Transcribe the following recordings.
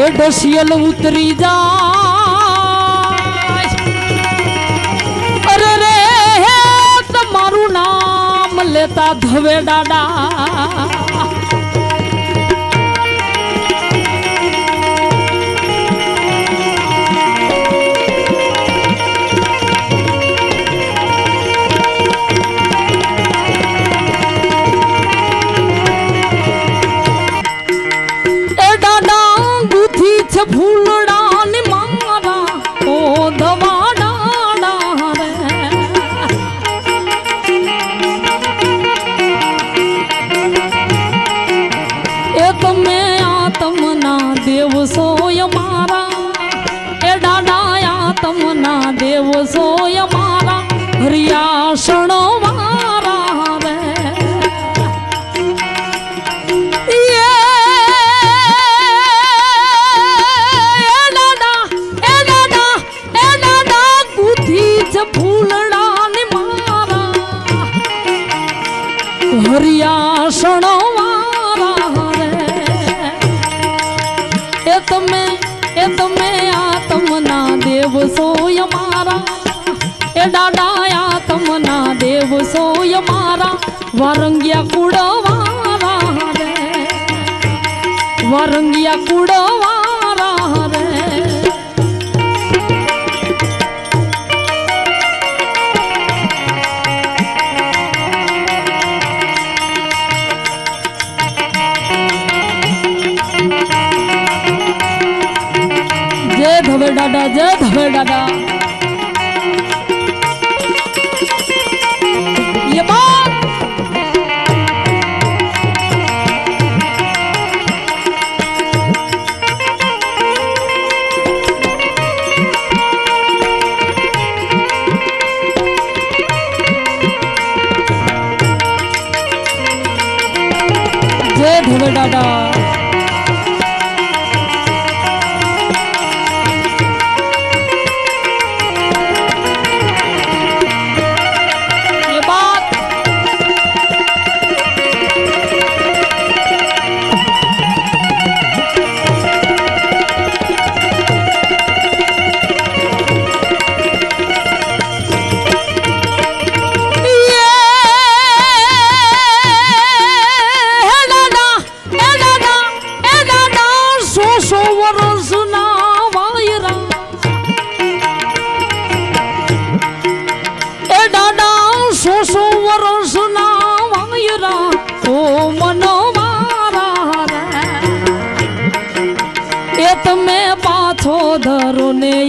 એ ડસિયલ ઉતરી જા અરે રે તમારું નામ લેતા ધવે ડાડા હરિયાસણો મારા. રે હરિયાસણો વારંગિયા કુડવારા રે વારંગિયા કુડવારા રે જય ધવે દાદા જય ધવે દાદા. 오늘 나다.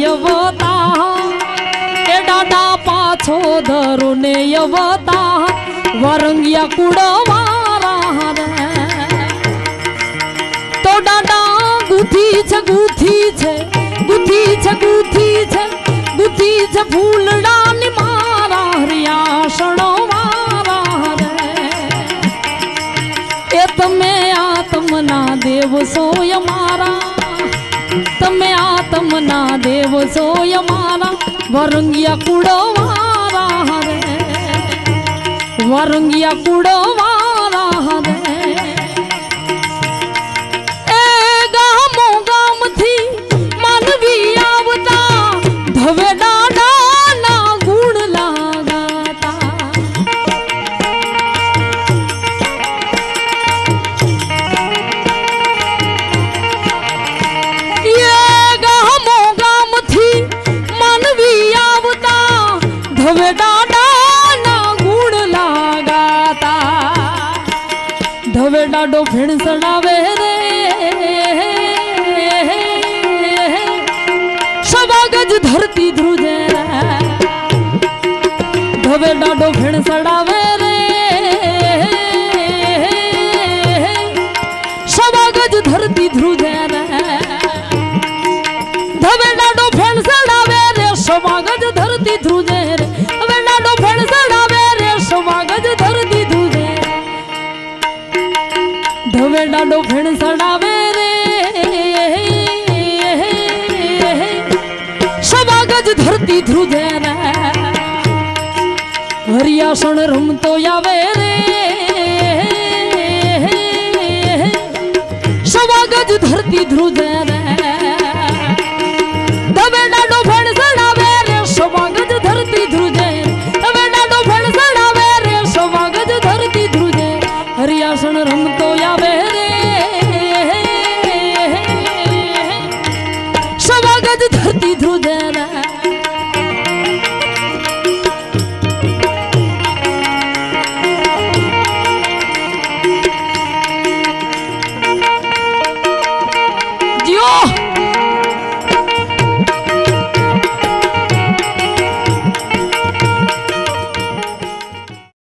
યવતા એ દાદા પાછો ધરો ને યવતા? વરંગિયા કુડવારા મારા તો દાદા ગુથી છે ગુથી છે ગુથી છે ગુથી છે ગુથી છે, ફૂલડા સોય મારા વરંગિયા મારા રે વરંગિયા કુડવારા ડાડો ફેણ સડાવે રે. સવાગજ ધરતી ધ્રુજે. ધવે ડાડો ફેણ સવાગજ ધરતી ધ્રુજે રે હરિયાસણ રમતો આવે રે. સવાગજ ધરતી ધ્રુજે